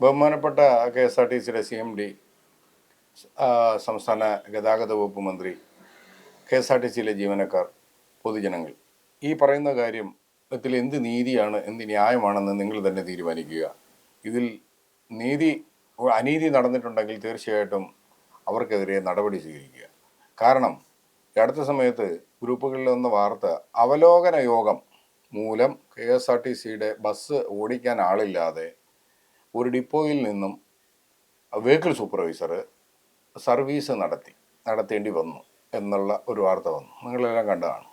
ബഹുമാനപ്പെട്ട K S R T സിയുടെ C M D സംസ്ഥാന ഗതാഗത വകുപ്പ് മന്ത്രി കെ എസ് ആർ ടി സിയിലെ ജീവനക്കാർ പൊതുജനങ്ങൾ. ഈ പറയുന്ന കാര്യം ഇതിൽ എന്ത് നീതിയാണ് എന്ത് ന്യായമാണെന്ന് നിങ്ങൾ തന്നെ തീരുമാനിക്കുക. ഇതിൽ നീതി അനീതി നടന്നിട്ടുണ്ടെങ്കിൽ തീർച്ചയായിട്ടും അവർക്കെതിരെ നടപടി സ്വീകരിക്കുക. കാരണം അടുത്ത സമയത്ത് ഗ്രൂപ്പുകളിൽ വന്ന വാർത്ത അവലോകന യോഗം മൂലം കെ എസ് ആർ ടി സിയുടെ ബസ് ഓടിക്കാൻ ആളില്ലാതെ ഒരു ഡിപ്പോയിൽ നിന്നും വെഹിക്കിൾ സൂപ്പർവൈസർ സർവീസ് നടത്തി നടത്തേണ്ടി വന്നു എന്നുള്ള ഒരു വാർത്ത വന്നു. നിങ്ങളെല്ലാം കണ്ടതാണ്.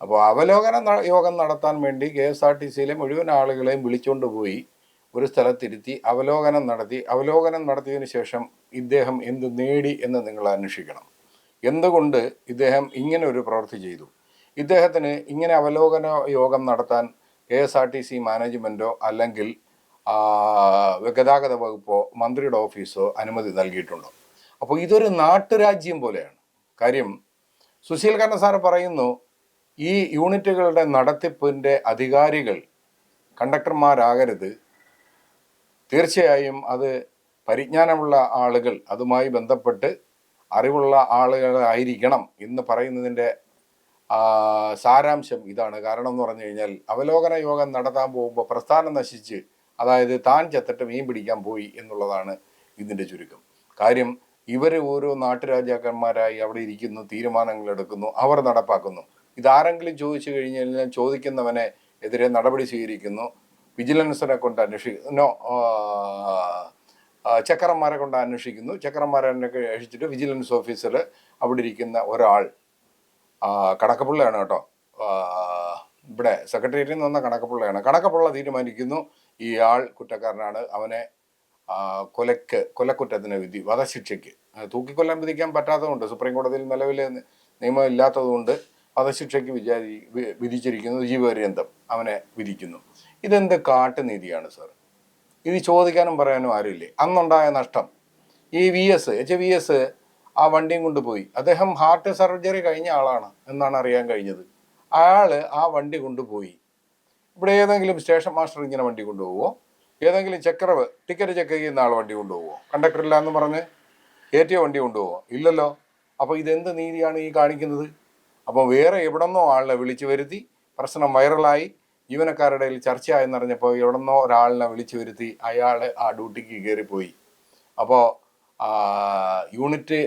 അപ്പോൾ അവലോകന യോഗം നടത്താൻ വേണ്ടി കെ എസ് ആർ ടി സിയിലെ മുഴുവൻ ആളുകളെയും വിളിച്ചുകൊണ്ട് പോയി ഒരു സ്ഥലത്തിരുത്തി അവലോകനം നടത്തി. അവലോകനം നടത്തിയതിന് ശേഷം ഇദ്ദേഹം എന്ത് നേടി എന്ന് നിങ്ങൾ അന്വേഷിക്കണം. എന്തുകൊണ്ട് ഇദ്ദേഹം ഇങ്ങനെ ഒരു പ്രവൃത്തി ചെയ്തു? ഇദ്ദേഹത്തിന് ഇങ്ങനെ അവലോകന യോഗം നടത്താൻ K S R T C മാനേജ്മെന്റോ അല്ലെങ്കിൽ ഗതാഗത വകുപ്പോ മന്ത്രിയുടെ ഓഫീസോ അനുമതി നൽകിയിട്ടുണ്ടോ? അപ്പോൾ ഇതൊരു നാട്ടുരാജ്യം പോലെയാണ്. കാര്യം സുശീൽ കണ്ണ സാറ് പറയുന്നു ഈ യൂണിറ്റുകളുടെ നടത്തിപ്പിന്റെ അധികാരികൾ കണ്ടക്ടർമാരാകരുത്. തീർച്ചയായും അത് പരിജ്ഞാനമുള്ള ആളുകൾ അതുമായി ബന്ധപ്പെട്ട് അറിവുള്ള ആളുകളായിരിക്കണം എന്ന് പറയുന്നതിന്റെ സാരാംശം ഇതാണ്. കാരണം എന്ന് പറഞ്ഞു കഴിഞ്ഞാൽ അവലോകന യോഗം നടത്താൻ പോകുമ്പോൾ പ്രസ്ഥാനം നശിച്ച് അതായത് താൻ ചത്തിട്ട് മീൻ പിടിക്കാൻ പോയി എന്നുള്ളതാണ് ഇതിന്റെ ചുരുക്കം. കാര്യം ഇവർ ഓരോ നാട്ടുരാജാക്കന്മാരായി അവിടെ ഇരിക്കുന്നു തീരുമാനങ്ങൾ എടുക്കുന്നു അവർ നടപ്പാക്കുന്നു. ഇതാരെങ്കിലും ചോദിച്ചു കഴിഞ്ഞു കഴിഞ്ഞാൽ ചോദിക്കുന്നവനെ എതിരെ നടപടി സ്വീകരിക്കുന്നു. വിജിലൻസിനെ കൊണ്ട് അന്വേഷിക്കുന്നു ചക്കരന്മാരെ കൊണ്ട് അന്വേഷിക്കുന്നു. ചക്കരന്മാരെ അന്വേഷിച്ചിട്ട് വിജിലൻസ് ഓഫീസർ അവിടെ ഇരിക്കുന്ന ഒരാൾ കണക്കപ്പിള്ളയാണ് കേട്ടോ. ഇവിടെ സെക്രട്ടേറിയറ്റിൽ നിന്ന് വന്ന കണക്കപ്പിള്ളയാണ് കണക്കപ്പിള്ള തീരുമാനിക്കുന്നു. ആൾ കുറ്റക്കാരനാണ്. അവനെ കൊലക്ക് കൊലക്കുറ്റത്തിന് വിധി വധശിക്ഷയ്ക്ക്. തൂക്കിക്കൊല്ലാൻ വിധിക്കാൻ പറ്റാത്തതുകൊണ്ട് സുപ്രീം കോടതിയിൽ നിലവിൽ നിയമം ഇല്ലാത്തതുകൊണ്ട് വധശിക്ഷയ്ക്ക് വിചാരി വിധിച്ചിരിക്കുന്നത് ജീവപര്യന്തം. അവനെ വിധിക്കുന്നു. ഇതെന്ത് കാട്ടുനീതിയാണ് സർ? ഇത് ചോദിക്കാനും പറയാനും ആരുമില്ലേ? അന്നുണ്ടായ നഷ്ടം. ഈ V S H V S ആ വണ്ടിയും കൊണ്ടുപോയി അദ്ദേഹം ഹാർട്ട് സർജറി കഴിഞ്ഞ ആളാണ് എന്നാണ് അറിയാൻ കഴിഞ്ഞത്. അയാൾ ആ വണ്ടി കൊണ്ടുപോയി ഇവിടെ ഏതെങ്കിലും സ്റ്റേഷൻ മാസ്റ്റർ ഇങ്ങനെ വണ്ടി കൊണ്ടുപോകുമോ ഏതെങ്കിലും ചെക്കറവ് ടിക്കറ്റ് ചെക്ക് ചെയ്യുന്ന ആൾ വണ്ടി കൊണ്ടുപോകുമോ കണ്ടക്ടർ എന്ന് പറഞ്ഞ് കയറ്റിയ വണ്ടി കൊണ്ടുപോകുമോ ഇല്ലല്ലോ. അപ്പോൾ ഇതെന്ത് നീതിയാണ് ഈ കാണിക്കുന്നത്? അപ്പോൾ വേറെ എവിടെന്നോ ആളിനെ വിളിച്ചു വരുത്തി പ്രശ്നം വൈറലായി ജീവനക്കാരുടെ ഇടയിൽ ചർച്ചയായെന്നറിഞ്ഞപ്പോൾ എവിടെന്നോ ഒരാളിനെ വിളിച്ചു വരുത്തി അയാൾ ആ ഡ്യൂട്ടിക്ക് കയറിപ്പോയി. അപ്പോൾ യൂണിറ്റ്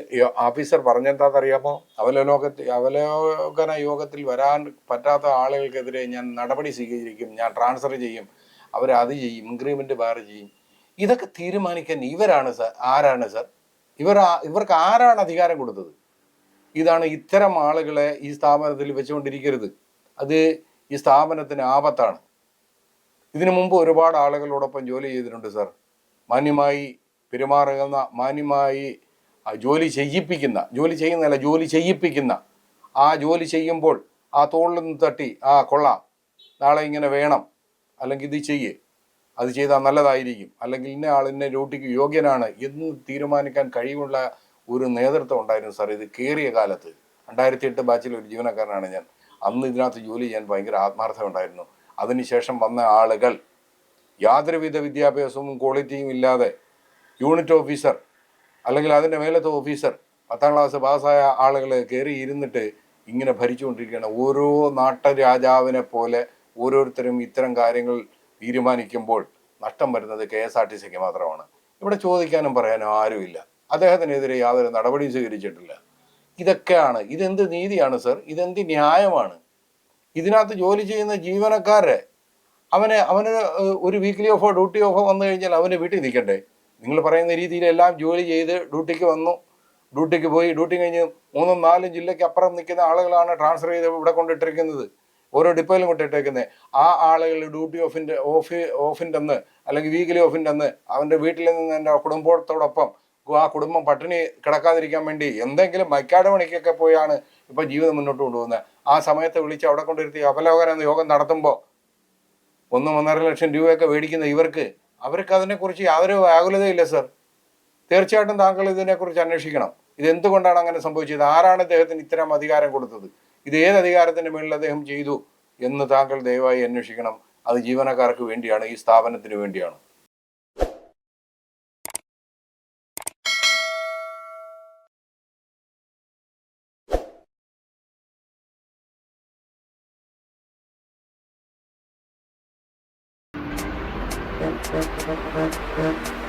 ഓഫീസർ പറഞ്ഞെന്താണെന്നറിയാമോ അവലോകത്തിൽ അവലോകന യോഗത്തിൽ വരാൻ പറ്റാത്ത ആളുകൾക്കെതിരെ ഞാൻ നടപടി സ്വീകരിക്കും ഞാൻ ട്രാൻസ്ഫർ ചെയ്യും അവർ അത് ചെയ്യും ഇൻക്രിമെന്റ് വേറെ ചെയ്യും. ഇതൊക്കെ തീരുമാനിക്കാൻ ഇവരാണ് സർ ആരാണ് സർ? ഇവർ ഇവർക്ക് ആരാണ് അധികാരം കൊടുത്തത്? ഇതാണ് ഇത്തരം ആളുകളെ ഈ സ്ഥാപനത്തിൽ വെച്ചുകൊണ്ടിരിക്കരുത്. അത് ഈ സ്ഥാപനത്തിന് ആപത്താണ്. ഇതിനു മുമ്പ് ഒരുപാട് ആളുകളോടൊപ്പം ജോലി ചെയ്തിട്ടുണ്ട് സർ. മാന്യമായി പെരുമാറുന്ന മാന്യമായി ജോലി ചെയ്യിപ്പിക്കുന്ന ജോലി ചെയ്യുന്നതല്ല ജോലി ചെയ്യിപ്പിക്കുന്ന ആ ജോലി ചെയ്യുമ്പോൾ ആ തോളിൽ നിന്ന് തട്ടി ആ കൊള്ളാം നാളെ ഇങ്ങനെ വേണം അല്ലെങ്കിൽ ഇത് ചെയ്യ് അത് ചെയ്താൽ നല്ലതായിരിക്കും അല്ലെങ്കിൽ ഇന്ന ആൾ ഇന്ന ഡ്യൂട്ടിക്ക് യോഗ്യനാണ് എന്ന് തീരുമാനിക്കാൻ കഴിവുള്ള ഒരു നേതൃത്വം ഉണ്ടായിരുന്നു സാർ ഇത് കയറിയ കാലത്ത് രണ്ടായിരത്തി എട്ട് ബാച്ചിൽ ഒരു ജീവനക്കാരനാണ് ഞാൻ. അന്ന് ഇതിനകത്ത് ജോലി ചെയ്യാൻ ഭയങ്കര ആത്മാർത്ഥം ഉണ്ടായിരുന്നു. അതിനുശേഷം വന്ന ആളുകൾ യാതൊരുവിധ വിദ്യാഭ്യാസവും ക്വാളിറ്റിയും ഇല്ലാതെ യൂണിറ്റ് ഓഫീസർ അല്ലെങ്കിൽ അതിന്റെ മേലത്തെ ഓഫീസർ പത്താം ക്ലാസ് പാസ്സായ ആളുകൾ കയറി ഇരുന്നിട്ട് ഇങ്ങനെ ഭരിച്ചുകൊണ്ടിരിക്കുകയാണ്. ഓരോ നാട്ടരാജാവിനെ പോലെ ഓരോരുത്തരും ഇത്തരം കാര്യങ്ങൾ തീരുമാനിക്കുമ്പോൾ നഷ്ടം വരുന്നത് കെ എസ് ആർ ടി സിക്ക് മാത്രമാണ്. ഇവിടെ ചോദിക്കാനും പറയാനും ആരുമില്ല. അദ്ദേഹത്തിനെതിരെ യാതൊരു നടപടിയും സ്വീകരിച്ചിട്ടില്ല. ഇതൊക്കെയാണ് ഇതെന്ത് നീതിയാണ് സർ? ഇതെന്ത് ന്യായമാണ്? ഇതിനകത്ത് ജോലി ചെയ്യുന്ന ജീവനക്കാരെ അവനെ അവന് ഒരു വീക്ക്ലി ഓഫോ ഡ്യൂട്ടി ഓഫോ വന്നു കഴിഞ്ഞാൽ അവന് വീട്ടിൽ നിൽക്കണ്ടേ? നിങ്ങൾ പറയുന്ന രീതിയിൽ എല്ലാം ജോലി ചെയ്ത് ഡ്യൂട്ടിക്ക് വന്നു. ഡ്യൂട്ടിക്ക് പോയി. ഡ്യൂട്ടി കഴിഞ്ഞ് മൂന്നും നാലും ജില്ലയ്ക്ക് അപ്പുറം നിൽക്കുന്ന ആളുകളാണ് ട്രാൻസ്ഫർ ചെയ്ത് ഇവിടെ കൊണ്ടിട്ടിരിക്കുന്നത്. ഓരോ ഡിപ്പോയിലും കൊണ്ടിട്ടേക്കുന്നത് ആ ആളുകൾ ഡ്യൂട്ടി ഓഫിന്റെ ഓഫ് ഓഫിന്റെ അന്ന് അല്ലെങ്കിൽ വീക്കിലി ഓഫിന്റെ അന്ന് അവന്റെ വീട്ടിൽ നിന്ന് എന്റെ കുടുംബത്തോടൊപ്പം ആ കുടുംബം പട്ടിണി കിടക്കാതിരിക്കാൻ വേണ്ടി എന്തെങ്കിലും മൈക്കാട് മണിക്കൊക്കെ പോയാണ് ഇപ്പോൾ ജീവിതം മുന്നോട്ട് കൊണ്ടുപോകുന്നത് ആ സമയത്ത് വിളിച്ച് അവിടെ കൊണ്ടിരുത്തി അവലോകനം യോഗം നടത്തുമ്പോൾ ഒന്നും ഒന്നര ലക്ഷം രൂപയൊക്കെ മേടിക്കുന്ന ഇവർക്ക് അവർക്ക് അതിനെക്കുറിച്ച് യാതൊരു വ്യാകുലതയില്ല സർ. തീർച്ചയായിട്ടും താങ്കൾ ഇതിനെക്കുറിച്ച് അന്വേഷിക്കണം. ഇത് എന്തുകൊണ്ടാണ് അങ്ങനെ സംഭവിച്ചത്? ആരാണ് അദ്ദേഹത്തിന് ഇത്തരം അധികാരം കൊടുത്തത്? ഇത് ഏത് അധികാരത്തിന് മേളിൽ അദ്ദേഹം ചെയ്തു എന്ന് താങ്കൾ ദയവായി അന്വേഷിക്കണം. അത് ജീവനക്കാർക്ക് വേണ്ടിയാണ് ഈ സ്ഥാപനത്തിന് വേണ്ടിയാണ്. Thank you.